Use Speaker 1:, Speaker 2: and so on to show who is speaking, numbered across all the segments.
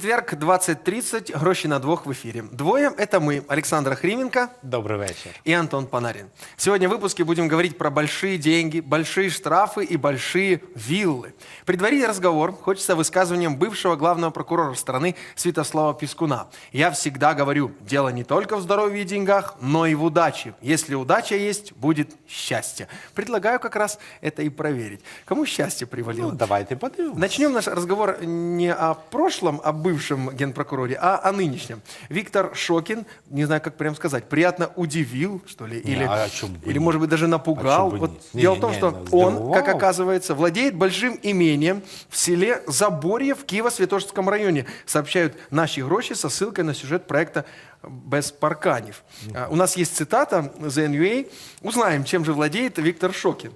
Speaker 1: Четверг, 20.30, гроші на двох в эфире. Двое – это мы, Александра Хрименко
Speaker 2: Добрий вечір.
Speaker 1: и Антон Панарин. Сегодня в выпуске будем говорить про большие деньги, большие штрафы и большие виллы. Предварить разговор хочется высказыванием бывшего главного прокурора страны Святослава Пискуна. Я всегда говорю, дело не только в здоровье и деньгах, но и в удаче. Если удача есть, будет счастье. Предлагаю как раз это и проверить. Кому счастье привалило?
Speaker 2: Ну, давайте подивимося.
Speaker 1: Начнем наш разговор не о прошлом, о бывшем генпрокуроре, а о нынешнем. Виктор Шокин, не знаю, как прям сказать, приятно удивил, что ли,
Speaker 2: Не,
Speaker 1: или,
Speaker 2: а чё бы
Speaker 1: или может быть, даже напугал.
Speaker 2: А чё бы
Speaker 1: Вот?
Speaker 2: Не,
Speaker 1: дело в том,
Speaker 2: не,
Speaker 1: что
Speaker 2: ну,
Speaker 1: он, как
Speaker 2: здивував.
Speaker 1: оказывается, владеет большим имением в селе Заборье в Киево-Святошинском районе, сообщают наши гроши со ссылкой на сюжет проекта без парканев. А, У нас есть цитата The NUA. Узнаем, чем же владеет Виктор Шокин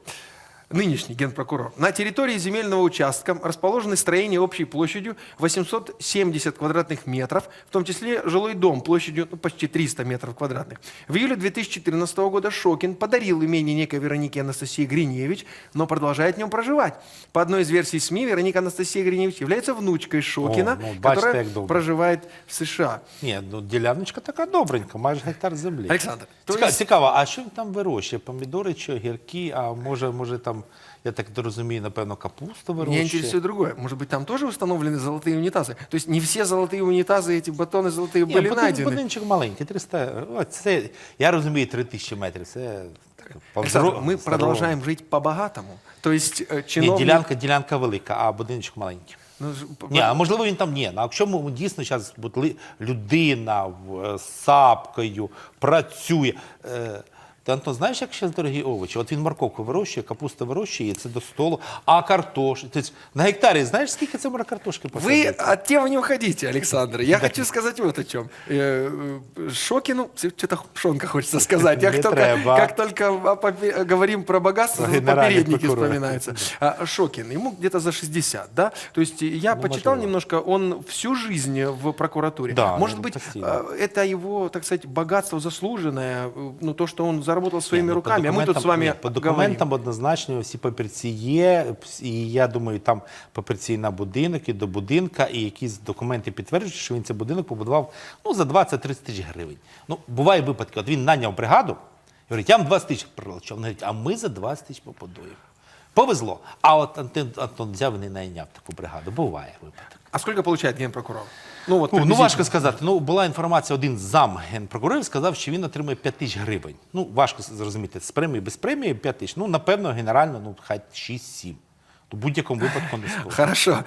Speaker 1: нынешний генпрокурор. На территории земельного участка расположены строения общей площадью 870 квадратных метров, в том числе жилой дом площадью ну, почти 300 метров квадратных. В июле 2014 года Шокин подарил имение некой Веронике Анастасии Гриневич, но продолжает в нем проживать. По одной из версий СМИ, Вероника Анастасия Гриневич является внучкой Шокина,
Speaker 2: О, ну, бачите,
Speaker 1: которая
Speaker 2: як добре.
Speaker 1: проживает в США.
Speaker 2: Ні, ну діляночка така добренька, майже гектар землі.
Speaker 1: Александр, то
Speaker 2: Цікаво,
Speaker 1: есть-
Speaker 2: цікаво, а що він там вирощує? Помідори чи огірки, а може, може там, я так розумію, напевно, капусту
Speaker 1: Меня
Speaker 2: вирощує?
Speaker 1: интересует другое. Может быть, там тоже установлены золотые унитазы? То есть не все золотые унитазы, эти батоны золотые
Speaker 2: Ні,
Speaker 1: были
Speaker 2: будин-
Speaker 1: найдены.
Speaker 2: будиночок маленький, 300, о, це, я розумію, 3000 метрів, це так,
Speaker 1: Александр,
Speaker 2: поздоро-
Speaker 1: мы
Speaker 2: здорово.
Speaker 1: продолжаем жить по-богатому. То есть э,
Speaker 2: Ні,
Speaker 1: чиновник...
Speaker 2: ділянка, ділянка велика, а будиночок маленький.
Speaker 1: Ну, ж- п-
Speaker 2: Ні, а можливо він там ні. Ну, а якщо ми дійсно зараз ли- людина в- е, з сапкою працює. Е, ти, Антон, знаєш, як ще дорогі овочі? От він морковку вирощує, капусту вирощує, і це до столу. А картош, ти ж на гектарі знаєш, скільки це може картошки
Speaker 1: Вы
Speaker 2: посадити?
Speaker 1: от темы не уходите, Александр. Я хочу сказать вот о чем. Э, э, Шокину, что-то Шонка хочется сказать. Я
Speaker 2: Не
Speaker 1: только,
Speaker 2: треба.
Speaker 1: как только о попе- говорим про богатство, сразу
Speaker 2: Генеральный
Speaker 1: попередники
Speaker 2: прокурор.
Speaker 1: вспоминаются. А Шокин, ему где-то за 60, да? То есть я почитал
Speaker 2: можливо.
Speaker 1: немножко, он всю жизнь в прокуратуре.
Speaker 2: Да,
Speaker 1: Может
Speaker 2: ну,
Speaker 1: быть,
Speaker 2: спасибо.
Speaker 1: э, это его, так сказать, богатство заслуженное, э, ну то, что он заработал своими
Speaker 2: Ні, ну,
Speaker 1: руками, а мы тут
Speaker 2: документам-
Speaker 1: вами
Speaker 2: ні, по
Speaker 1: говорим.
Speaker 2: однозначно всі папірці є, і я думаю, там папірці на будинок, і до будинка, і якісь документи підтверджують, що він цей будинок побудував ну, за 20-30 тисяч гривень. Ну, буває випадки, от він наняв бригаду, і говорить, я вам 20 тисяч прилучав. Він говорить, а ми за 20 тисяч побудуємо. Повезло. А от Антон, Антон взяв і не найняв таку бригаду. Буває випадок.
Speaker 1: А сколько получает генпрокурор? Ну, от
Speaker 2: Ну, ну важко сказати. Ну була інформація, один зам генпрокурорів сказав, що він отримує 5 тисяч гривень. Ну важко зрозуміти з премії, без премії 5 тисяч. Ну напевно, генерально, ну хай 6-7. В будь-якому випадку не 100.
Speaker 1: Хорошо.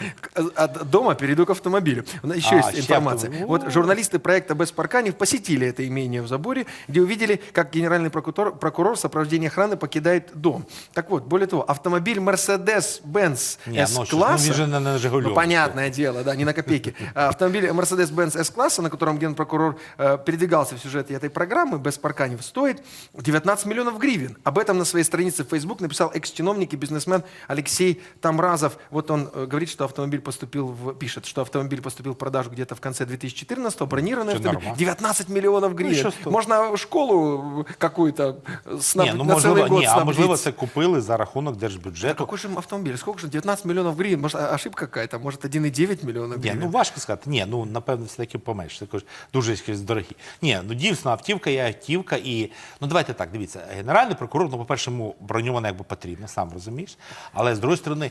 Speaker 1: От дома перейду к автомобилю. У нас Еще
Speaker 2: А,
Speaker 1: есть информация.
Speaker 2: автомобиль.
Speaker 1: Вот журналисты проекта «Без парканев» посетили это имение в Заборе, где увидели, как генеральный прокурор, прокурор в сопровождении охраны покидает дом. Так вот, более того, автомобиль Mercedes-Benz
Speaker 2: Не, ну ну,
Speaker 1: S-класса...
Speaker 2: «Жигулевке».
Speaker 1: Ну, понятное дело, да, не на копейки. А Автомобиль Mercedes-Benz S-класса, на котором генпрокурор э, передвигался в сюжете этой программы «Без парканев», стоит 19 миллионов гривен. Об этом на своей странице в Facebook написал экс-чиновник и бизнесмен Алексей Тамразов. Вот он э, говорит, что автомобиль поступил в... Пишет, что автомобиль поступил в продажу где-то в конце 2014-го, бронированный
Speaker 2: Всё
Speaker 1: автомобиль.
Speaker 2: нормально.
Speaker 1: 19 миллионов гривен.
Speaker 2: еще сто.
Speaker 1: Можно школу э, какую-то с- на,
Speaker 2: Ні, ну
Speaker 1: на целый
Speaker 2: можливо,
Speaker 1: год
Speaker 2: ні, а можливо,
Speaker 1: снабдить.
Speaker 2: це купили за рахунок
Speaker 1: Да
Speaker 2: держбюджету.
Speaker 1: какой же автомобиль? Сколько же? 19 миллионов гривен. Может, а- ошибка какая-то? Может, 1,9 миллиона
Speaker 2: Ні,
Speaker 1: гривен?
Speaker 2: ну важко сказати. Ні, ну напевно, все-таки поменше. Також дуже якісь дорогі. Ні, ну дійсно, автівка є автівка. І ну давайте так, дивіться, генеральний прокурор, ну, по-перше, йому броньована якби потрібно, сам розумієш. Але з другої сторони,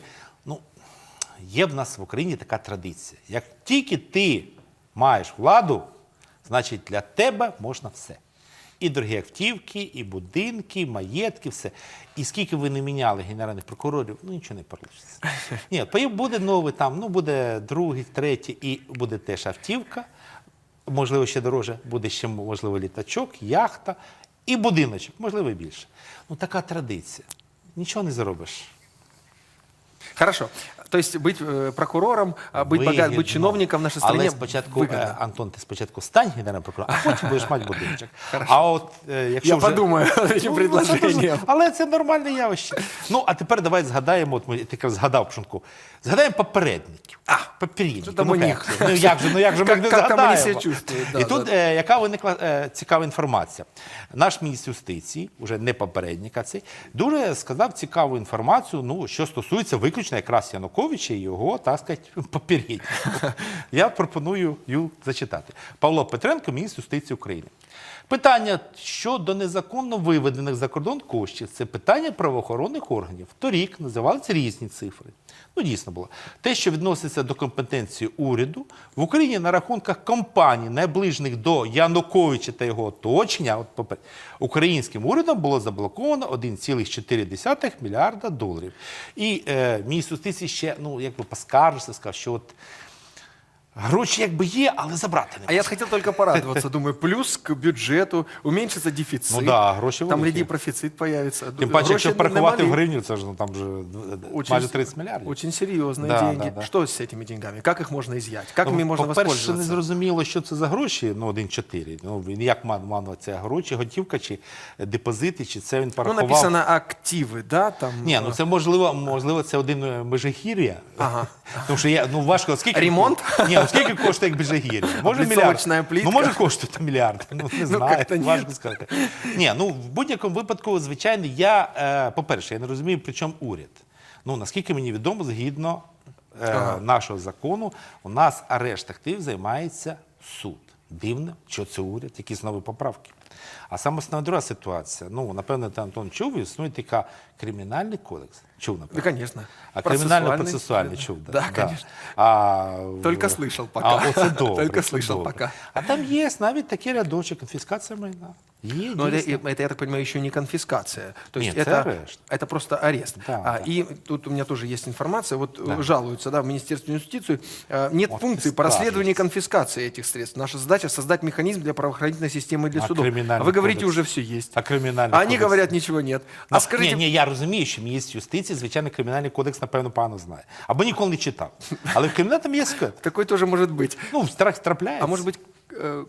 Speaker 2: ну є в нас в Україні така традиція. Як тільки ти маєш владу, значить для тебе можна все. І дорогі автівки, і будинки, і маєтки, все. І скільки ви не міняли генеральних прокурорів, ну нічого не вийде. Ні, поїв буде новий там, ну буде другий, третій, і буде теж автівка. Можливо, ще дороже, буде ще, можливо, літачок, яхта і будиночок, можливо, більше. Ну така традиція. Нічого не заробиш.
Speaker 1: Хорошо. То есть быть э, прокурором, а быть, богат,
Speaker 2: Вигідно.
Speaker 1: быть чиновником в нашей стране
Speaker 2: Але спочатку,
Speaker 1: выгодно.
Speaker 2: е, Антон, ти спочатку стань генеральним прокурором, а потім будеш мати будиночок. А от е, якщо
Speaker 1: Я
Speaker 2: вже...
Speaker 1: подумаю над этим
Speaker 2: Ну, це
Speaker 1: предложением.
Speaker 2: дуже- Але це нормальне явище. Ну, а тепер давай згадаємо, от ми ти якраз згадав Пшенку, згадаємо попередників. А, попередників.
Speaker 1: Що там
Speaker 2: ну,
Speaker 1: у
Speaker 2: як
Speaker 1: них?
Speaker 2: же? Ну як же, ну як же ми
Speaker 1: Как-
Speaker 2: не
Speaker 1: как там
Speaker 2: згадаємо?
Speaker 1: вони себе чувствують? Да,
Speaker 2: І тут
Speaker 1: да.
Speaker 2: е, яка виникла е, цікава інформація. Наш міністр юстиції, уже не попередник, а цей, дуже сказав цікаву інформацію, ну, що стосується виключно якраз Януковича. Януковича і його, так сказати, попередньо. Я пропоную її зачитати. Павло Петренко, міністр юстиції України. Питання щодо незаконно виведених за кордон коштів це питання правоохоронних органів. Торік називалися різні цифри. Ну, дійсно було. Те, що відноситься до компетенції уряду, в Україні на рахунках компаній, найближних до Януковича та його оточення, от, українським урядом було заблоковано 1,4 мільярда доларів. І е, міністр юстиції ще ну, якби поскаржився, сказав, що от гроші якби є, але забрати не
Speaker 1: А я хотел только порадоваться. Думаю, плюс к бюджету, уменьшится дефицит.
Speaker 2: Ну да, гроші
Speaker 1: Там
Speaker 2: великі.
Speaker 1: гляди, профіцит появится.
Speaker 2: Тим паче, якщо
Speaker 1: Гроші
Speaker 2: порахувати в
Speaker 1: немалі.
Speaker 2: гривню, це ж ну, там вже
Speaker 1: Очень-
Speaker 2: майже 30 мільярдів.
Speaker 1: Очень серьезные
Speaker 2: Да,
Speaker 1: деньги.
Speaker 2: да, да.
Speaker 1: Что с этими деньгами? Как их можно изъять? Как ими
Speaker 2: Ну,
Speaker 1: можно
Speaker 2: По-перше, не
Speaker 1: воспользоваться?
Speaker 2: зрозуміло, що це за гроші, ну, 1,4. Ну, він як мав це гроші, готівка чи депозити, чи це він
Speaker 1: Ну,
Speaker 2: порахував.
Speaker 1: написано активы, да? Там,
Speaker 2: Ні, ну
Speaker 1: э,
Speaker 2: це можливо, можливо, це один е, межигір'я.
Speaker 1: Ага.
Speaker 2: Тому що я ну важко, скільки
Speaker 1: Ремонт?
Speaker 2: Ні, ну скільки коштує як межигір'я? Може мільярд? Ну може коштувати мільярд. Ну не знаю,
Speaker 1: як-то ні.
Speaker 2: важко сказати. Ні, ну в будь-якому випадку, звичайно, я е, по-перше, я не розумію, при чому уряд. Ну наскільки мені відомо, згідно е,
Speaker 1: Ага.
Speaker 2: нашого закону, у нас арешт актив займається суд. Дивно, що це уряд, якісь нові поправки. А саме основна друга ситуація. Ну, напевно, ти Антон чув, існує така кримінальний кодекс. Чув,
Speaker 1: Да,
Speaker 2: напевно.
Speaker 1: конечно.
Speaker 2: А
Speaker 1: Процессуальный.
Speaker 2: кримінально-процесуальний чув.
Speaker 1: Да, конечно.
Speaker 2: А,
Speaker 1: Только
Speaker 2: в-
Speaker 1: слышал пока.
Speaker 2: А, оце добре.
Speaker 1: Только
Speaker 2: це
Speaker 1: слышал
Speaker 2: добре.
Speaker 1: пока.
Speaker 2: А там є навіть такі рядочок, конфіскація майна. Є,
Speaker 1: Но это,
Speaker 2: дійсно.
Speaker 1: это, я так понимаю, еще не конфискация. То есть
Speaker 2: Нет,
Speaker 1: это,
Speaker 2: это арест.
Speaker 1: это просто арест.
Speaker 2: Да,
Speaker 1: а,
Speaker 2: да.
Speaker 1: И тут у меня тоже есть информация. Вот
Speaker 2: Да.
Speaker 1: э, жалуются да, в Министерство юстиции. э, Нет
Speaker 2: Вот
Speaker 1: функции по
Speaker 2: скажешь.
Speaker 1: расследованию и конфискации этих средств. Наша задача создать механизм для правоохранительной системы и для
Speaker 2: А
Speaker 1: судов.
Speaker 2: криминальный
Speaker 1: А вы говорите,
Speaker 2: кодекс?
Speaker 1: уже все есть.
Speaker 2: А кримінальний
Speaker 1: А они
Speaker 2: кодекс?
Speaker 1: говорят, ничего нет.
Speaker 2: Ну,
Speaker 1: А скажите,
Speaker 2: ні, ні, я розумію, що міністр юстиції, звичайно, кримінальний кодекс, напевно, погано знає. Або ніколи не читав. Але в кримінальному там є скет.
Speaker 1: такой тоже может быть.
Speaker 2: Ну, в страх трапляється.
Speaker 1: А может быть, э,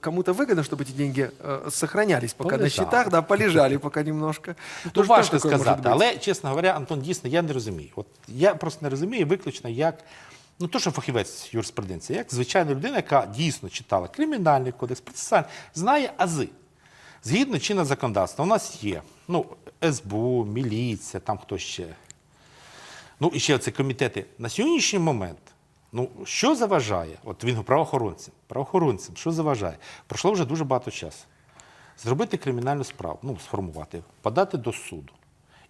Speaker 1: кому-то выгодно, чтобы эти деньги э, сохранялись пока на
Speaker 2: Полежали.
Speaker 1: счетах, да, полежали пока немножко.
Speaker 2: Ну,
Speaker 1: Тоже
Speaker 2: важко
Speaker 1: такое может
Speaker 2: сказати,
Speaker 1: быть.
Speaker 2: але, чесно говоря, Антон, дійсно, я не розумію. От я просто не розумію виключно, як. Ну, то, що фахівець юриспруденції, як звичайна людина, яка дійсно читала кримінальний кодекс, процесуальний, знає ази. Згідно чинного законодавства, у нас є ну, СБУ, міліція, там хто ще. Ну, і ще ці комітети. На сьогоднішній момент, ну, що заважає? От він правоохоронцям, правоохоронцям, що заважає? Пройшло вже дуже багато часу. Зробити кримінальну справу, ну, сформувати, подати до суду.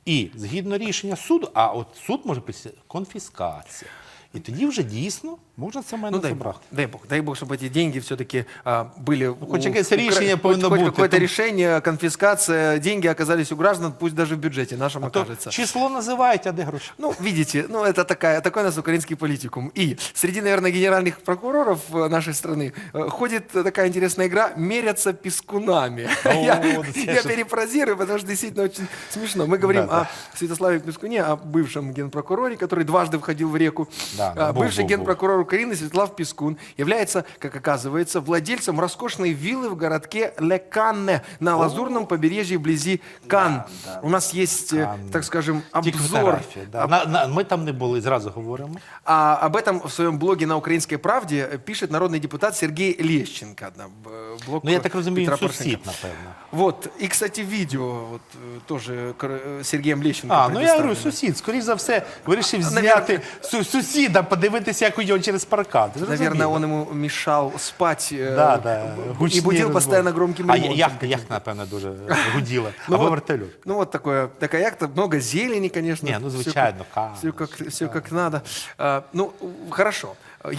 Speaker 2: І згідно рішення суду, а от суд може писати конфіскація. І тоді вже дійсно можна це мене
Speaker 1: Ну, дай
Speaker 2: забрати.
Speaker 1: бог, дай бог, дай бог, чтобы эти деньги все-таки а, были...
Speaker 2: Ну, хоть якесь рішення повинно бути,
Speaker 1: какое-то решение, конфискация, деньги оказались у граждан, пусть даже в бюджете нашем
Speaker 2: То
Speaker 1: окажется.
Speaker 2: число називають, а де гроші?
Speaker 1: Ну, видите, ну это такая, такой у нас украинский политикум. И среди, наверное, генеральных прокуроров э, нашей страны э, ходит такая интересная игра «мерятся пескунами».
Speaker 2: О,
Speaker 1: Я
Speaker 2: да
Speaker 1: я перефразирую, потому что действительно очень смешно. Мы говорим
Speaker 2: Да, да.
Speaker 1: о Святославе Пескуне, о бывшем генпрокуроре, который дважды входил в реку.
Speaker 2: Да, да,
Speaker 1: А, Бывший
Speaker 2: был.
Speaker 1: генпрокурор Украины Святослав Пескун является, как оказывается, владельцем роскошной виллы в городке Леканне на лазурном побережье вблизи Кан. У нас есть, э,
Speaker 2: Канны.
Speaker 1: так скажем,
Speaker 2: Тільки
Speaker 1: обзор.
Speaker 2: фотографії. Да.
Speaker 1: об-
Speaker 2: На, на, ми там не були, зразу говоримо.
Speaker 1: а об этом в своем блоге на «Украинской правде» э, пишет народный депутат Сергей Лещенко. Да, б- э, блог
Speaker 2: Ну, я так розумію,
Speaker 1: Петра
Speaker 2: він
Speaker 1: Порошенка.
Speaker 2: сусід, напевно.
Speaker 1: Вот. И, кстати, видео вот, э, тоже кр- э, Сергеем Лещенко
Speaker 2: А, ну я говорю,
Speaker 1: предоставлено.
Speaker 2: сусід, скоріш за все, вирішив
Speaker 1: Наверно-
Speaker 2: зняти су- сусіда, подивитися, як у нього через паркан. Ти
Speaker 1: Наверное, он ему мешал спать э,
Speaker 2: Да, да,
Speaker 1: и
Speaker 2: гучні
Speaker 1: будил
Speaker 2: розмови.
Speaker 1: постоянно громким
Speaker 2: А
Speaker 1: ремонтом.
Speaker 2: яхта, яхта, напевно, дуже гуділа.
Speaker 1: Ну
Speaker 2: Або
Speaker 1: вот-
Speaker 2: вертольот.
Speaker 1: Ну вот такое, такая яхта, много зелени, конечно.
Speaker 2: Не, ну,
Speaker 1: как-
Speaker 2: кава,
Speaker 1: Все как, все как надо. А, ну, хорошо.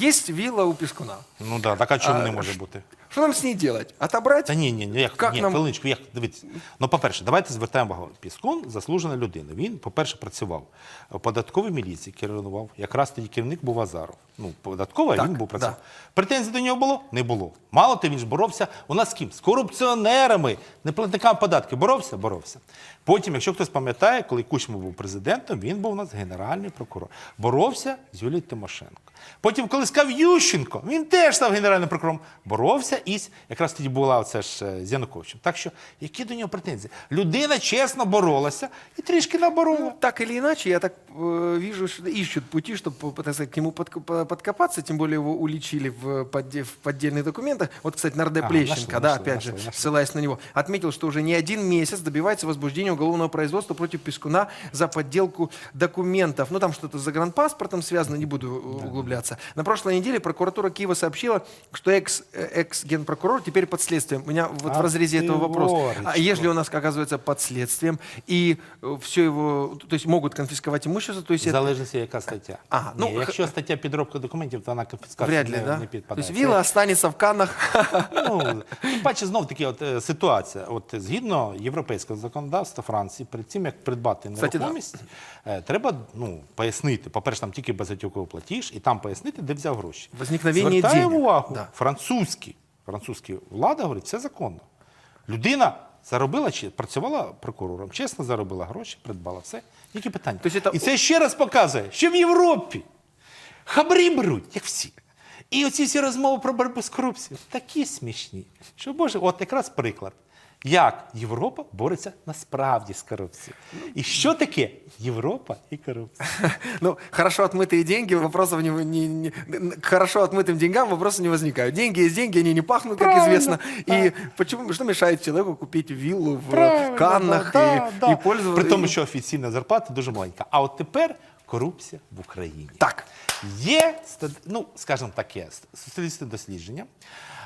Speaker 1: Есть вилла у Пескуна.
Speaker 2: Ну да, так а чому
Speaker 1: А,
Speaker 2: не може
Speaker 1: быть.
Speaker 2: бути?
Speaker 1: Что нам с ней делать? Отобрать?
Speaker 2: Та ні, ні, ні, як,
Speaker 1: Как
Speaker 2: ні,
Speaker 1: нам-
Speaker 2: хвилиночку, як, дивіться. Ну, по-перше, давайте звертаємо увагу. Піскун заслужена людина. Він, по-перше, працював в податковій міліції, керував. Якраз тоді керівник був Азаров. Ну, податкова,
Speaker 1: Так,
Speaker 2: він був працював.
Speaker 1: да.
Speaker 2: Претензій до нього було? Не було. Мало того, він ж боровся у нас з ким? З корупціонерами, неплатниками податків. Боровся? Боровся. Потім, якщо хтось пам'ятає, коли Кучма був президентом, він був у нас генеральний прокурор. Боровся з Юлією Тимошенко. Потім потім, коли сказав Ющенко, він теж став генеральним прокурором, боровся із якраз тоді була оце ж е, з Януковичем. Так що, які до нього претензії? Людина чесно боролася і трішки наборола.
Speaker 1: Так или иначе, я так э, вижу, что ищут пути, чтобы так сказать, к нему подк- по- подкопаться, тем более его уличили в, подде- в поддельных документах. Вот, кстати, Нардеп
Speaker 2: Ага,
Speaker 1: Лещенко,
Speaker 2: нашли,
Speaker 1: да,
Speaker 2: нашли,
Speaker 1: опять
Speaker 2: нашли,
Speaker 1: же,
Speaker 2: нашли.
Speaker 1: ссылаясь на него, отметил, что уже не один месяц добивается возбуждения уголовного производства против Пескуна за подделку документов. Ну, там что-то с загранпаспортом связано, не буду э, углубляться. На прошлой неделе прокуратура Киева сообщила, что экс, э, экс-генпрокурор теперь под следствием. У меня вот
Speaker 2: А
Speaker 1: в разрезе
Speaker 2: ты
Speaker 1: этого вопрос. А
Speaker 2: ворочка.
Speaker 1: если он оказывается под следствием, и все его, то есть могут конфисковать имущество, то есть
Speaker 2: В
Speaker 1: это
Speaker 2: залежності, яка стаття.
Speaker 1: Ага,
Speaker 2: Ні,
Speaker 1: ну,
Speaker 2: якщо стаття підробка документів, то вона конфіскація
Speaker 1: вряд ли,
Speaker 2: не,
Speaker 1: да?
Speaker 2: не
Speaker 1: То
Speaker 2: підпадає.
Speaker 1: есть
Speaker 2: Це-
Speaker 1: вилла останется в Каннах.
Speaker 2: Ну, тим паче, знов таки от, е, ситуація. От, е, згідно європейського законодавства Франції, перед тим, як придбати
Speaker 1: Кстати, да.
Speaker 2: нерухомість, е, треба ну, пояснити. По-перше, там тільки безготівковий платіж, і там пояснити, де взяв гроші.
Speaker 1: Возникновення
Speaker 2: Звертаємо
Speaker 1: денег.
Speaker 2: увагу,
Speaker 1: Да.
Speaker 2: французькі, французькі влада говорить, все законно. Людина заробила чи працювала прокурором, чесно заробила гроші, придбала все. Які питання?
Speaker 1: Тобто
Speaker 2: І це ще раз показує, що в Європі хабарі беруть, як всі. І оці всі розмови про боротьбу з корупцією такі смішні. Що Боже, от якраз приклад Як Європа бореться насправді з корупцією. І що таке Європа і корупція?
Speaker 1: Ну, хорошо отмытые деньги, вопросов не, не- не- к хорошо отмытым деньгам вопросов не возникают. Деньги есть деньги, они не пахнут, как
Speaker 2: Правильно,
Speaker 1: известно. И почему, что мешает человеку купить виллу в
Speaker 2: Правильно,
Speaker 1: Каннах
Speaker 2: да,
Speaker 1: и,
Speaker 2: да,
Speaker 1: и пользоваться...
Speaker 2: При тому, що офіційна зарплата дуже маленька. А от тепер корупція в Україні.
Speaker 1: Так,
Speaker 2: Є, ста- ну, скажімо таке, соціалістичне дослідження.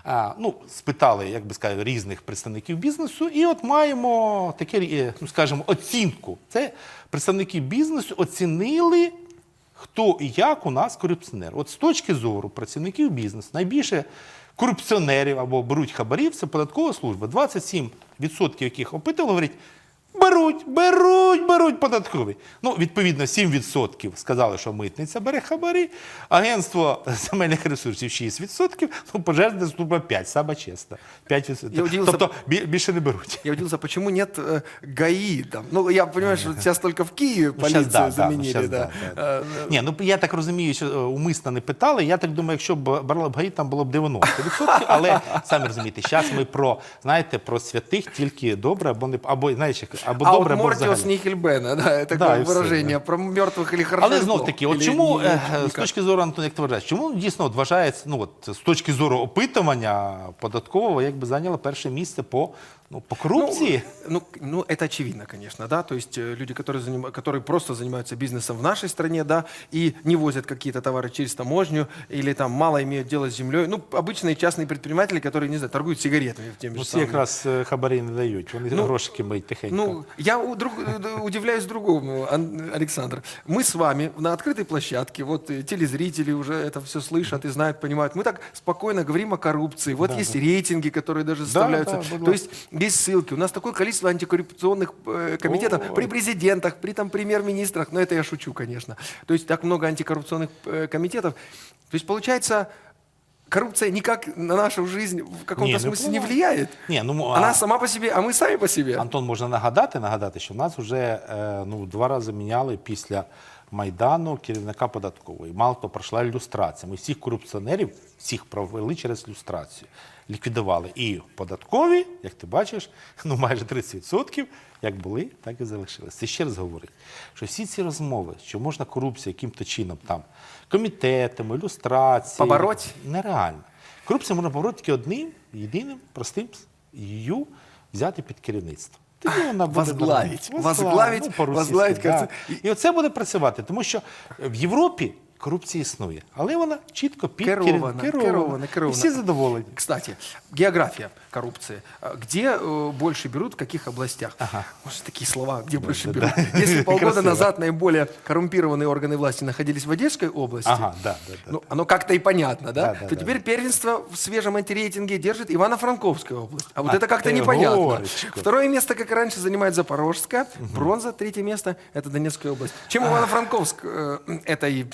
Speaker 2: А, ну, спитали, як би сказати, різних представників бізнесу, і от маємо таке, е, ну, скажімо, оцінку. Це представники бізнесу оцінили, хто і як у нас корупціонер. От з точки зору працівників бізнесу, найбільше корупціонерів або беруть хабарів, це податкова служба. 27% яких опитували, говорять, Беруть, беруть, беруть податкові. Ну, відповідно, 7% сказали, що митниця бере хабарі, агентство земельних ресурсів 6%, ну, пожежна служба 5%, саме чесно. 5%.
Speaker 1: Я удивився-
Speaker 2: Тобто бі- більше не беруть.
Speaker 1: я удивился, почему нет э, ГАИ там. Ну, я понимаю, что сейчас только в Киеве
Speaker 2: Ну, щас
Speaker 1: полицию
Speaker 2: да, да, ну,
Speaker 1: заменили,
Speaker 2: щас
Speaker 1: да.
Speaker 2: да, да.
Speaker 1: Э,
Speaker 2: Ні, ну я так розумію, що е, умисно не питали. Я так думаю, якщо б брали б ГАІ, там було б 90%, але самі розумієте, зараз ми про, знаєте, про святих тільки добре або не або знаєш, як, або
Speaker 1: А
Speaker 2: добре,
Speaker 1: вот
Speaker 2: або
Speaker 1: Мортиус
Speaker 2: взагалі.
Speaker 1: Нихельбена, да, это
Speaker 2: Да,
Speaker 1: такое
Speaker 2: и всё,
Speaker 1: выражение
Speaker 2: да.
Speaker 1: про мертвых или хорошо.
Speaker 2: Але
Speaker 1: или
Speaker 2: знов
Speaker 1: плохо,
Speaker 2: таки, от
Speaker 1: или
Speaker 2: чому
Speaker 1: не-
Speaker 2: е,
Speaker 1: никак.
Speaker 2: з точки зору Антон, як ти вважаєш, чому дійсно от вважається, ну от з точки зору опитування податкового, якби зайняло перше місце по ну по корупції?
Speaker 1: Ну, ну, ну, это очевидно, конечно, да. То есть э, люди, которые, заним- которые просто занимаются бизнесом в нашей стране, да, и не возят какие-то товары через таможню или там мало имеют дело с землей. Ну, обычные частные предприниматели, которые, не знаю, торгуют сигаретами теми
Speaker 2: Ну,
Speaker 1: же
Speaker 2: ці
Speaker 1: самыми.
Speaker 2: якраз е, хабарі не дають. Вони
Speaker 1: Ну,
Speaker 2: грошики мають тихенько.
Speaker 1: Ну, я у- друг- э, удивляюсь другому, Ан- Александр. Мы с вами на открытой площадке, вот э, телезрители уже это все слышат и знают, понимают. Мы так спокойно говорим о коррупции. Вот есть рейтинги, которые даже составляются.
Speaker 2: да, будь
Speaker 1: То есть есть ссылки. У нас такое количество антикоррупционных э, комитетов
Speaker 2: Ой.
Speaker 1: при президентах, при там премьер-министрах. Но это я шучу, конечно. То есть так много антикоррупционных э, комитетов. То есть получается, коррупция никак на нашу жизнь в каком-то
Speaker 2: Не, не
Speaker 1: смысле не
Speaker 2: впливает.
Speaker 1: влияет.
Speaker 2: Ні, ну,
Speaker 1: Она
Speaker 2: а-
Speaker 1: сама по себе, а мы сами по себе.
Speaker 2: Антон можна нагадати, нагадати, що в нас вже е, ну, два рази міняли після Майдану керівника податкової. Мало того, пройшла ілюстрація. Ми всіх корупціонерів всіх провели через люстрацію. Ліквідували і податкові, як ти бачиш, ну майже 30%, як були, так і залишилися. Це ще раз говорить, що всі ці розмови, що можна корупцію яким-то чином там комітетами, ілюстрацією,
Speaker 1: Побороть?
Speaker 2: нереально. Корупцію можна побороти тільки одним, єдиним, простим її взяти під керівництво. Тоді вона буде
Speaker 1: Возглавить. Возглавить,
Speaker 2: ну,
Speaker 1: возглавить,
Speaker 2: да. І оце буде працювати, тому що в Європі корупція існує, але вона чітко під
Speaker 1: Керована,
Speaker 2: керів-
Speaker 1: керована, керована.
Speaker 2: І всі задоволені.
Speaker 1: Кстати, география коррупции. А Где э, больше берут, в каких областях? Может, такие слова, где больше берут. Если полгода
Speaker 2: Красиво.
Speaker 1: назад наиболее коррумпированные органы власти находились в Одесской области,
Speaker 2: Ага, да, да, да.
Speaker 1: ну, оно как-то и понятно, да?
Speaker 2: Да, да,
Speaker 1: то
Speaker 2: да,
Speaker 1: теперь первенство в свежем антирейтинге держит Ивано-Франковская область. А вот
Speaker 2: А
Speaker 1: это как-то
Speaker 2: ты
Speaker 1: непонятно.
Speaker 2: горечко.
Speaker 1: Второе место, как и раньше, занимает Запорожская. Бронза, третье место – это Донецкая область. Чем Ивано-Франковск э, это и э,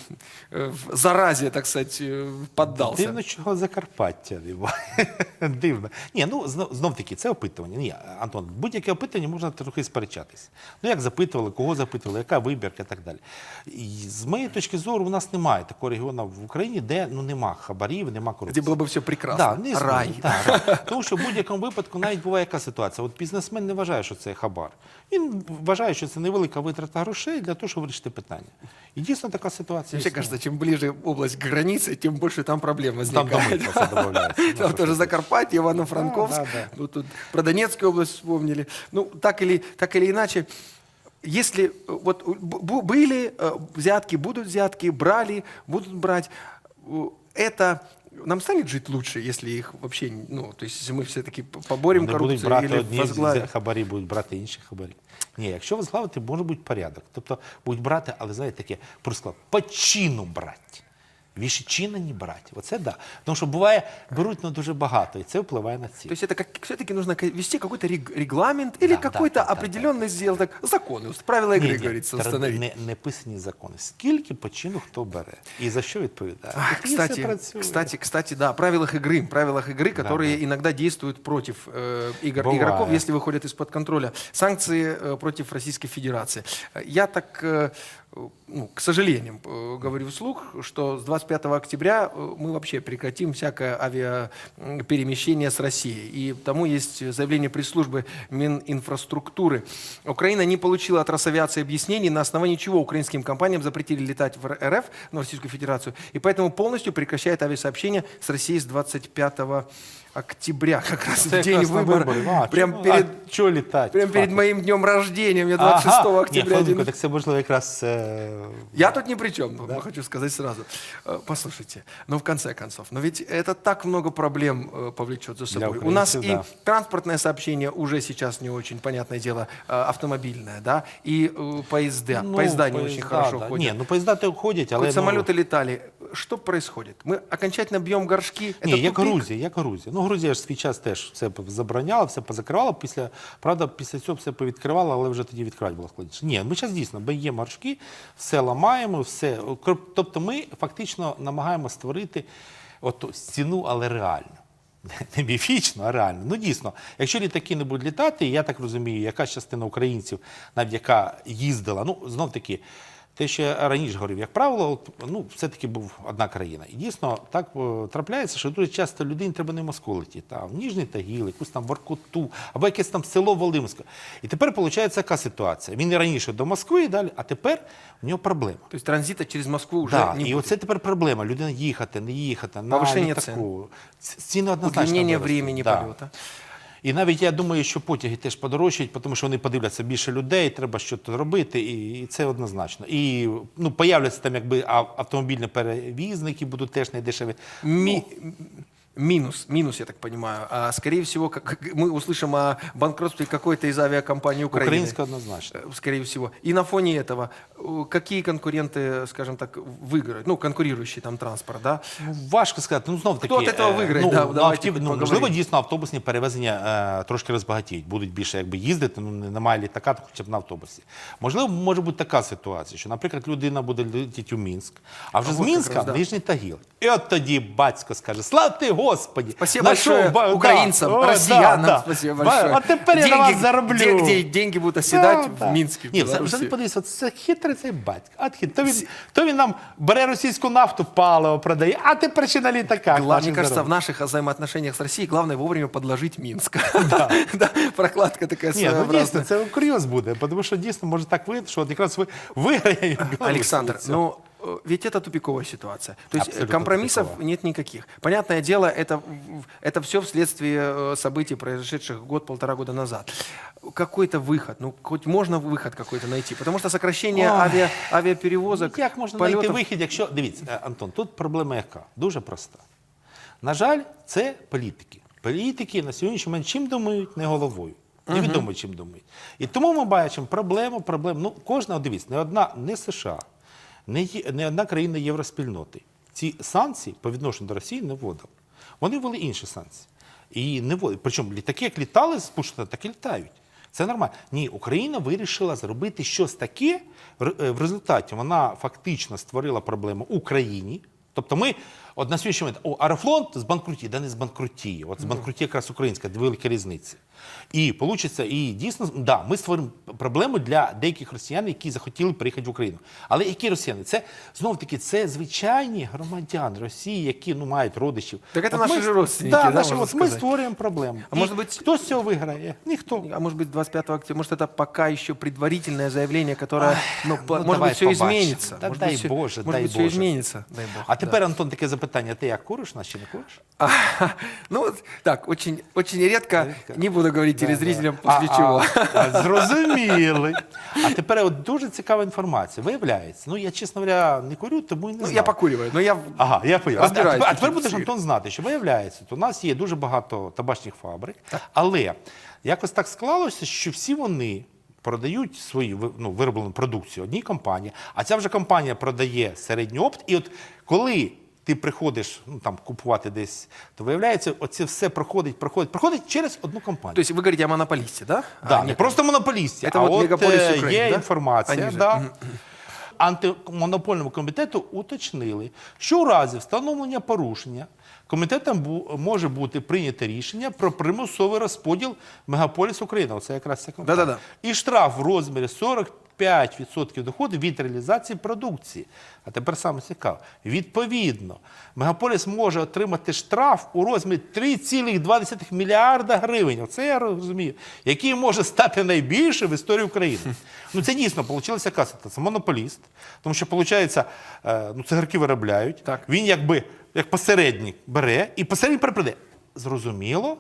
Speaker 1: в заразе, так сказать, э, поддался.
Speaker 2: Дивно, чого Закарпаття немає. Дивно. Ні, ну знов, знов таки, це опитування. Ні, Антон, будь-яке опитування можна трохи сперечатися. Ну як запитували, кого запитували, яка вибірка і так далі. І з моєї точки зору, у нас немає такого регіону в Україні, де ну нема хабарів, нема корупції.
Speaker 1: Где было бы все прекрасно.
Speaker 2: Да, не існує.
Speaker 1: Рай.
Speaker 2: Да, рай. Тому що в будь-якому випадку навіть буває яка ситуація. От бізнесмен не вважає, що це хабар. Він вважає, що це невелика витрата грошей для того, щоб вирішити питання. І дійсно така ситуація.
Speaker 1: Вообще
Speaker 2: існує.
Speaker 1: кажется, чем ближе область к границе, тем больше там проблем
Speaker 2: Там
Speaker 1: возникает.
Speaker 2: доми просто додається.
Speaker 1: Там тоже Закарпатье, Ивано-Франковск.
Speaker 2: Да, да, да.
Speaker 1: Ну, тут про Донецкую область вспомнили. Ну, так или, так или иначе, если э, вот у- бу- были э, взятки, будут взятки, брали, будут брать, э, это нам станет жить лучше, если их вообще, ну, то есть если мы все-таки поборем
Speaker 2: Вони будуть
Speaker 1: коррупцию
Speaker 2: брати
Speaker 1: или
Speaker 2: одні
Speaker 1: возглавим.
Speaker 2: хабарі, будуть брати інші хабарі. Ні, якщо возглавити, може бути порядок. Тобто будуть брати, але знаєте, таке просто по чину брати Віші чина не брати. Оце да. Тому що буває, беруть ну, дуже багато, і це впливає на
Speaker 1: То
Speaker 2: ціну.
Speaker 1: есть это как, все-таки нужно ка- вести какой-то рег- регламент или
Speaker 2: Да, да,
Speaker 1: какой-то
Speaker 2: да, да,
Speaker 1: определенный сделал так, законы, уст- правила игры,
Speaker 2: Ні, ні,
Speaker 1: говорится,
Speaker 2: тр-
Speaker 1: установить.
Speaker 2: Не, не писані закони. Скільки по чину хто бере і за що відповідає?
Speaker 1: Ах,
Speaker 2: І це
Speaker 1: Кстати,
Speaker 2: працює.
Speaker 1: кстати, кстати, да, о правилах игры, правилах игры, которые иногда действуют против э, игр-
Speaker 2: Бывает.
Speaker 1: игроков, если выходят из-под контроля. Санкции э, против Российской Федерации. Э, Я так, э, э, ну, к сожалению, говорю вслух, что с 25 октября э, мы вообще прекратим всякое авиаперемещение с Россией. И тому есть заявление пресс-службы Мининфраструктуры. Украина не получила от Росавиации объяснений, на основании чего украинским компаниям запретили летать в РФ, в Российскую Федерацию, и поэтому полностью прекращает авиасообщение с Россией с 25 октября, как раз в
Speaker 2: Це
Speaker 1: день
Speaker 2: якраз на
Speaker 1: выбора.
Speaker 2: вибори. А,
Speaker 1: Прям
Speaker 2: чому-
Speaker 1: перед,
Speaker 2: а, чого літати?
Speaker 1: прям перед
Speaker 2: Факт.
Speaker 1: моим днем рождения, мне 26
Speaker 2: Ага.
Speaker 1: октября.
Speaker 2: Ні, хвилинку,
Speaker 1: день
Speaker 2: так це можливо якраз е,
Speaker 1: я тут ни при чем, хочу сказать сразу. Э, Послушайте, но в конце концов, но ведь это так много проблем э, повлечет за собой. У нас и
Speaker 2: украинцев,
Speaker 1: транспортное сообщение уже сейчас не очень, понятное дело, э, автомобильное, да, и э, поезда,
Speaker 2: ну,
Speaker 1: поезда не очень
Speaker 2: поїзда,
Speaker 1: хорошо
Speaker 2: да.
Speaker 1: ходят.
Speaker 2: Ні, ну поїзда то ходять, але
Speaker 1: Хоть
Speaker 2: ну,
Speaker 1: самолеты летали. Что происходит? Мы окончательно бьем горшки.
Speaker 2: Ні,
Speaker 1: Это
Speaker 2: як
Speaker 1: тупик.
Speaker 2: Грузія, як Грузія. Ну, Грузія ж свій час теж все забороняла, все позакривала. Після, правда, після цього все повідкривала, але вже тоді відкривати було складніше. Ні, ми зараз дійсно б'ємо маршки, все ламаємо, все. Тобто ми фактично намагаємося створити от стіну, але реальну. Не міфічно, а реально. Ну дійсно, якщо літаки не будуть літати, я так розумію, якась частина українців, навіть яка їздила, ну знов таки. Те, що я раніше говорив, як правило, ну, все-таки був одна країна. І дійсно так е, трапляється, що дуже часто людині треба не в Москву летіти, в Ніжний Тагіл, якусь там Воркуту, або якесь там село Волимське. І тепер виходить яка ситуація. Він і раніше до Москви і далі, а тепер в нього проблема.
Speaker 1: То есть транзита через Москву уже
Speaker 2: Да,
Speaker 1: не
Speaker 2: і оце тепер проблема. Людина їхати, не їхати, на
Speaker 1: Повишення
Speaker 2: літаку. Ц- Ціни однозначно виростуть.
Speaker 1: времени
Speaker 2: Да.
Speaker 1: полета.
Speaker 2: І навіть я думаю, що потяги теж подорожчають, тому що вони подивляться більше людей, треба щось робити, і, і це однозначно. І ну, появляться там якби автомобільні перевізники, будуть теж найдешеві.
Speaker 1: Ми- Минус, минус, я так понимаю. А, скорее всего, как, как мы услышим о банкротстве какой-то из авиакомпаний Украины.
Speaker 2: Українська однозначно.
Speaker 1: Э, Скорее всего. И на фоне этого, э, какие конкуренты, скажем так, выиграют? Ну, конкурирующий там транспорт, да?
Speaker 2: Ну, важко сказати. Ну, знов таки,
Speaker 1: Хто від цього
Speaker 2: е,
Speaker 1: виграє?
Speaker 2: Ну,
Speaker 1: Да,
Speaker 2: ну,
Speaker 1: давайте
Speaker 2: автів- ну,
Speaker 1: поговоримо.
Speaker 2: можливо, дійсно автобусні перевезення е, трошки розбагатіють, будуть більше якби їздити, ну не- немає літака, то хоча б на автобусі. Можливо, може бути така ситуація, що, наприклад, людина буде летіти у Мінськ, а вже
Speaker 1: А
Speaker 2: з
Speaker 1: от
Speaker 2: Мінська
Speaker 1: якраз, да.
Speaker 2: в Нижній Тагіл. І от тоді батько скаже: Слава ти, Господі!
Speaker 1: Спасибо большое
Speaker 2: ба- да,
Speaker 1: украинцам,
Speaker 2: о, да,
Speaker 1: россиянам.
Speaker 2: да.
Speaker 1: Спасибо
Speaker 2: Ба-
Speaker 1: большое.
Speaker 2: А тепер я на вас зароблю.
Speaker 1: Где, где деньги будут оседать
Speaker 2: Да, да.
Speaker 1: в Минске, в
Speaker 2: Ні,
Speaker 1: Беларуси.
Speaker 2: подивіться, це хитрий цей батько. От хит. То, він, то він нам бере російську нафту, паливо продає, а тепер ще на літаках.
Speaker 1: Гла- Мне кажется, в наших взаимоотношениях с Россией главное вовремя подложить Минск. Да, Прокладка такая
Speaker 2: Ні, ну дійсно,
Speaker 1: своеобразная.
Speaker 2: це курйоз буде, тому що дійсно може так вийти, що от якраз ви виграє. Білорусь.
Speaker 1: Александр, ну ведь это тупиковая ситуация. То есть э,
Speaker 2: Абсолютно
Speaker 1: компромиссов
Speaker 2: тупиковая.
Speaker 1: нет никаких. Понятное дело, это, в- это все вследствие э, событий, произошедших год-полтора года назад. Какой-то выход, ну хоть можно выход какой-то найти, потому что сокращение
Speaker 2: Ой.
Speaker 1: авиа, авиаперевозок,
Speaker 2: Як можна знайти
Speaker 1: полетов-
Speaker 2: вихід, якщо дивіться, е, Антон, тут проблема яка? Дуже проста. На жаль, це політики. Політики на сьогоднішній момент чим думають, не головою. Невідомо чим думають. І тому ми бачимо проблему, проблему. Ну, кожна, от дивіться, не одна, не США, не, не одна країна євроспільноти. Ці санкції по відношенню до Росії не вводила. Вони ввели інші санкції. І не вводили. Причому літаки, як літали з Пушта, так і літають. Це нормально. Ні, Україна вирішила зробити щось таке. Е, В результаті вона фактично створила проблему Україні. Тобто ми, от на сьогоднішній момент, о, Аерофлот збанкрутіє, да не збанкрутіє. От збанкрутіє якраз українська, велика різниця. І получиться, і дійсно, да, ми створимо проблему для деяких росіян, які захотіли приїхати в Україну. Але які росіяни? Це знов таки це звичайні громадяни Росії, які ну мають родичів.
Speaker 1: Так це
Speaker 2: От
Speaker 1: наші
Speaker 2: ми-
Speaker 1: ж родственники,
Speaker 2: Да,
Speaker 1: да,
Speaker 2: наші,
Speaker 1: можна
Speaker 2: от ми
Speaker 1: сказати.
Speaker 2: створюємо проблему.
Speaker 1: А
Speaker 2: І
Speaker 1: може бути-
Speaker 2: хто з цього виграє? Ніхто.
Speaker 1: А может быть, 25 октября, может, это пока еще предварительное заявление, которое, ну, по-
Speaker 2: ну,
Speaker 1: может
Speaker 2: давай
Speaker 1: быть, все
Speaker 2: побачимо.
Speaker 1: изменится.
Speaker 2: Да
Speaker 1: может
Speaker 2: дай
Speaker 1: быть, всё-
Speaker 2: Боже,
Speaker 1: может
Speaker 2: дай
Speaker 1: быть, все
Speaker 2: Боже.
Speaker 1: изменится. Дай Бог.
Speaker 2: А
Speaker 1: да.
Speaker 2: тепер, Антон, таке запитання: ти як куриш нас чи не куриш?
Speaker 1: А, ну, так, очень, очень редко, не буду говорить телезрителям, после
Speaker 2: А,
Speaker 1: чего.
Speaker 2: А, а, зрозуміли. А тепер от дуже цікава інформація. Виявляється, ну я, чесно говоря, не курю, тому і не
Speaker 1: Ну,
Speaker 2: знаю.
Speaker 1: я покуриваю, но я...
Speaker 2: Ага, я. А, а, тепер, а тепер будеш Антон знати, що виявляється, то у нас є дуже багато табачних фабрик, але якось так склалося, що всі вони. Продають свою ну, вироблену продукцію одній компанії, а ця вже компанія продає середній опт. І от коли ти приходиш ну, там, купувати десь, то виявляється, оце все проходить, проходить, проходить через одну компанію.
Speaker 1: То есть вы говорите о монополисте, да?
Speaker 2: Да,
Speaker 1: А,
Speaker 2: не просто монополістів,
Speaker 1: Это
Speaker 2: а
Speaker 1: вот
Speaker 2: от
Speaker 1: Ukraine,
Speaker 2: є
Speaker 1: да?
Speaker 2: інформація.
Speaker 1: Они
Speaker 2: Да. Антимонопольному комітету уточнили, що у разі встановлення порушення комітетом бу- може бути прийнято рішення про примусовий розподіл Мегаполіс Україна. Оце якраз ця компанія.
Speaker 1: Да-да-да.
Speaker 2: І штраф в розмірі 45% доходу від реалізації продукції. А тепер саме цікаво. Відповідно, Мегаполіс може отримати штраф у розмірі 3,2 мільярда гривень. Оце я розумію, який може стати найбільшим в історії України. Ну це дійсно вийшла ситуація? Це монополіст, тому що виходить, ну, цигарки виробляють.
Speaker 1: Так.
Speaker 2: Він якби як посередник бере і посередник перепродає. Зрозуміло.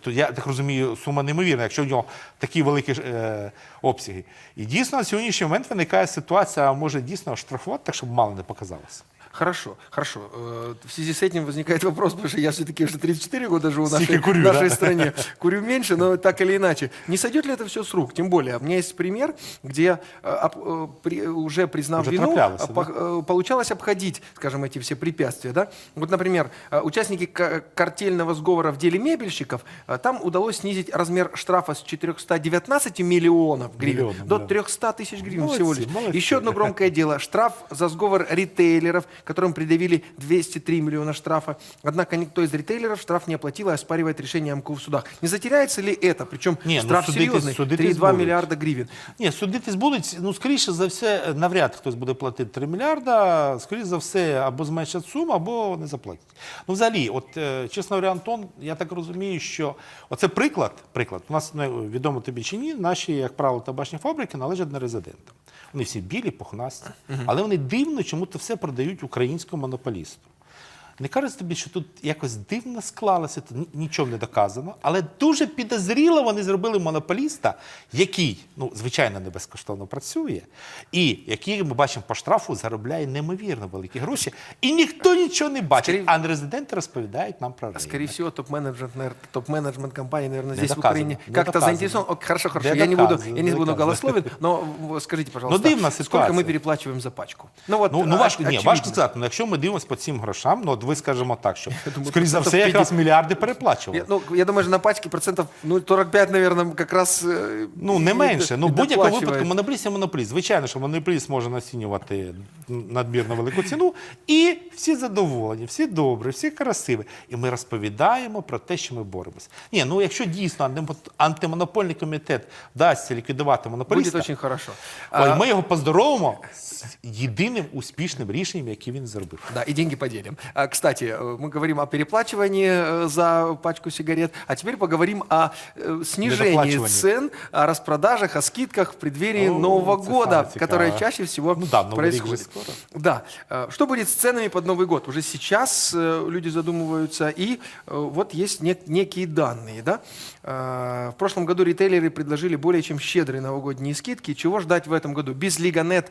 Speaker 2: То я так розумію, сума неймовірна, якщо в нього такі великі е, обсяги. І дійсно на сьогоднішній момент виникає ситуація, може дійсно штрафувати, так щоб мало не показалося.
Speaker 1: Хорошо, хорошо. Э, В связи с этим возникает вопрос, потому что я все-таки уже 34 года живу в нашей,
Speaker 2: курю,
Speaker 1: нашей
Speaker 2: да?
Speaker 1: стране. Курю меньше, но так или иначе. Не сойдет ли это все с рук? Тем более, у меня есть пример, где э, э, уже признав
Speaker 2: Уже
Speaker 1: вину,
Speaker 2: да?
Speaker 1: получалось обходить, скажем, эти все препятствия. Да? Вот, например, участники ка- картельного сговора в деле мебельщиков, там удалось снизить размер штрафа с 419 миллионов гривен
Speaker 2: Миллионов,
Speaker 1: до
Speaker 2: да.
Speaker 1: 300 тысяч гривен
Speaker 2: Молодцы,
Speaker 1: всего лишь.
Speaker 2: молодцы.
Speaker 1: Еще одно громкое дело. Штраф за сговор ритейлеров, которым предъявили 203 миллиона штрафа. Однако никто из ритейлеров штраф не оплатил и оспаривает решение МКУ в судах. Не затеряется ли это? Причем
Speaker 2: Не, ну,
Speaker 1: штраф
Speaker 2: судитесь-
Speaker 1: серьезный,
Speaker 2: судитесь
Speaker 1: 3,2
Speaker 2: будут.
Speaker 1: миллиарда гривен.
Speaker 2: Ні, судитись будуть, ну, скоріше за все, навряд хтось буде платити 3 мільярда, скоріше за все, або зменшать суму, або не заплатять. Ну, взагалі, от, е, чесно говоря, Антон, я так розумію, що оце приклад, приклад, у нас ну, відомо тобі чи ні, наші, як правило, табачні фабрики належать не резидентам. Вони всі білі, пухнасті, але вони дивно чому-то все продають українському монополісту. Не кажуть тобі, що тут якось дивно склалося, тут нічого не доказано, але дуже підозріло вони зробили монополіста, який, ну, звичайно, не безкоштовно працює, і який, ми бачимо, по штрафу заробляє неймовірно великі гроші, і ніхто нічого не бачить.
Speaker 1: Скоріше-
Speaker 2: А резиденти розповідають нам про ринок.
Speaker 1: Скорее всего, топ-менеджмент, топ-менеджмент компании, наверное, здесь в
Speaker 2: доказано,
Speaker 1: как-то
Speaker 2: доказано.
Speaker 1: заинтересован. Хорошо, хорошо,
Speaker 2: Не
Speaker 1: я не буду, я не буду голословен, но скажите, пожалуйста,
Speaker 2: дивна
Speaker 1: сколько мы переплачиваем за пачку? Ну, вот,
Speaker 2: Ну, ну важко, ні, важко сказати. Ну, якщо ми дивимося по цим грошам, ну от ви скажемо так, що скоріш за все, якраз
Speaker 1: 50.
Speaker 2: мільярди переплачували.
Speaker 1: Я, ну, я думаю, что на пачке процентов ну, 45, наверное, как раз... э,
Speaker 2: Ну, не менше. Ну, в будь-якому випадку монополіст є монополіст. Звичайно, що монополіст може націнювати надмірно велику ціну, і всі задоволені, всі добрі, всі красиві. І ми розповідаємо про те, що ми боремося. Ні, ну якщо дійсно антимонопольний комітет вдасться ліквідувати монополіста,
Speaker 1: Будет очень хорошо.
Speaker 2: ой,
Speaker 1: А,
Speaker 2: ми його поздоровимо з єдиним успішним рішенням, яке він зробив.
Speaker 1: Да, и деньги поделим. Кстати, э, мы говорим о переплачивании э, за пачку сигарет, а теперь поговорим о э, снижении цен, о распродажах, о скидках в преддверии
Speaker 2: О,
Speaker 1: Нового года, которое чаще всего
Speaker 2: Ну да,
Speaker 1: происходит. Да. Что будет с ценами под Новый год? Уже сейчас люди задумываются, и вот есть нек- некие данные. Да? В прошлом году ритейлеры предложили более чем щедрые новогодние скидки. Чего ждать в этом году? Без Лиганет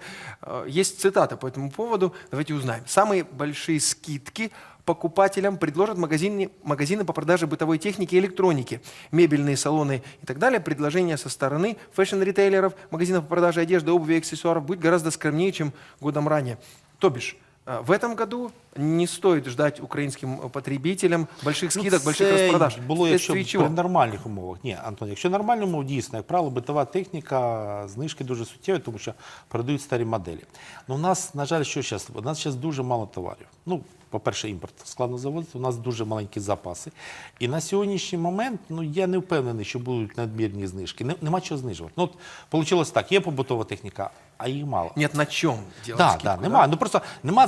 Speaker 1: есть цитата по этому поводу. Давайте узнаем. Самые большие скидки покупателям предложат магазины, магазины по продаже бытовой техники и электроники, мебельные салоны и так далее. Предложения со стороны фэшн-ритейлеров, магазинов по продаже одежды, обуви и аксессуаров будет гораздо скромнее, чем годом ранее. То бишь, э, в этом году не стоит ждать украинским потребителям больших
Speaker 2: Ну,
Speaker 1: скидок, больших
Speaker 2: це
Speaker 1: распродаж.
Speaker 2: Було, якщо при нормальних умовах. Ні, Антон, якщо нормальні умови, дійсно, як правило, битова техніка, знижки дуже суттєві, тому що продають старі моделі. Ну, у нас, на жаль, що зараз? У нас зараз дуже мало товарів. Ну, по-перше, імпорт складно заводити, у нас дуже маленькі запаси. І на сьогоднішній момент ну, я не впевнений, що будуть надмірні знижки. Не- Нема чого знижувати. Ну, от, вийшло так, є побутова техніка, а її мало.
Speaker 1: Нет на чем делать
Speaker 2: Так,
Speaker 1: скидку,
Speaker 2: да,
Speaker 1: да?
Speaker 2: немає. Ну просто нема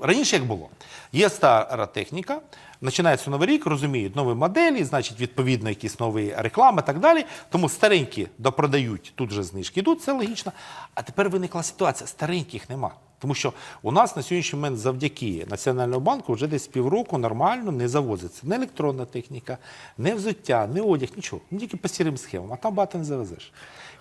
Speaker 2: раніше як було. Є стара техніка, починається новий рік, розуміють нові моделі, значить, відповідно, якісь нові реклами і так далі. Тому старенькі допродають, тут же знижки йдуть, це логічно. А тепер виникла ситуація: стареньких нема. Тому що у нас на сьогоднішній момент завдяки Національному банку вже десь півроку нормально не завозиться не електронна техніка, не взуття, не одяг, нічого. Ну, тільки по сірим схемам, а там багато не завезеш.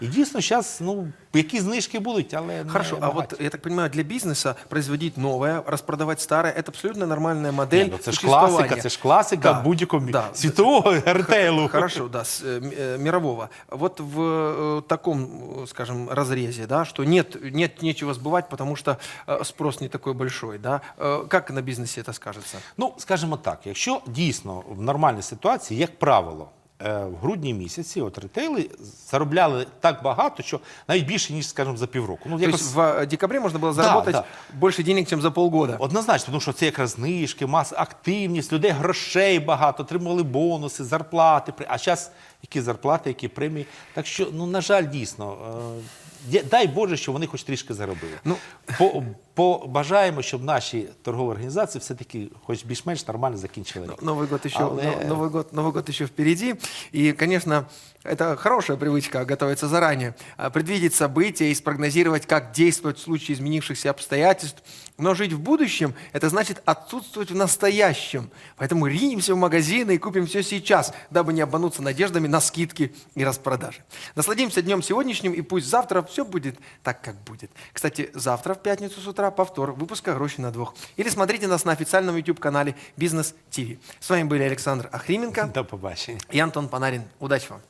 Speaker 2: І дійсно зараз, ну, які знижки будуть, але не
Speaker 1: Хорошо, а
Speaker 2: багаті.
Speaker 1: вот, я так понимаю, для бизнеса производить новое, распродавать старое, это абсолютно нормальная модель
Speaker 2: Ні, ну це ж
Speaker 1: существования.
Speaker 2: класика, це ж класика
Speaker 1: Да,
Speaker 2: будь-якого
Speaker 1: да.
Speaker 2: світового ритейлу.
Speaker 1: Хорошо, да, с, э, м- э, мирового. Вот в э, таком, э, скажем, разрезе, да, что нет, нет нечего сбывать, потому что э, спрос не такой большой, да. Э, Как на бизнесе это скажется?
Speaker 2: Ну, скажімо так, якщо дійсно в нормальній ситуації, як правило, е, в грудні місяці от ретейли заробляли так багато, що навіть більше, ніж, скажімо, за півроку. Ну,
Speaker 1: То
Speaker 2: якось...
Speaker 1: есть в э, декабре можно было заработать
Speaker 2: да.
Speaker 1: больше денег, чем за полгода.
Speaker 2: Однозначно, тому що це якраз знижки, маса, активність, людей грошей багато, отримували бонуси, зарплати. при- А зараз які зарплати, які премії. Так що, ну, на жаль, дійсно, е, є- дай Боже, що вони хоч трішки заробили.
Speaker 1: Ну,
Speaker 2: по, побажаємо, щоб наші торгові організації все-таки хоч більш-менш нормально закінчили рік.
Speaker 1: Новый год еще,
Speaker 2: Але-
Speaker 1: но- Новый год, Новый год еще впереди. И, конечно, это хорошая привычка готовиться заранее, а, предвидеть события и спрогнозировать, как действовать в случае изменившихся обстоятельств. Но жить в будущем – это значит отсутствовать в настоящем. Поэтому ринемся в магазины и купим все сейчас, дабы не обмануться надеждами на скидки и распродажи. Насладимся днем сегодняшним, и пусть завтра все будет так, как будет. Кстати, завтра в пятницу с утра повтор выпуска «Рощи на двух». Или смотрите нас на официальном YouTube-канале «Бизнес ТВ». С вами были Александр Ахрименко.
Speaker 2: До побачення.
Speaker 1: И Антон Панарин. Удачи вам.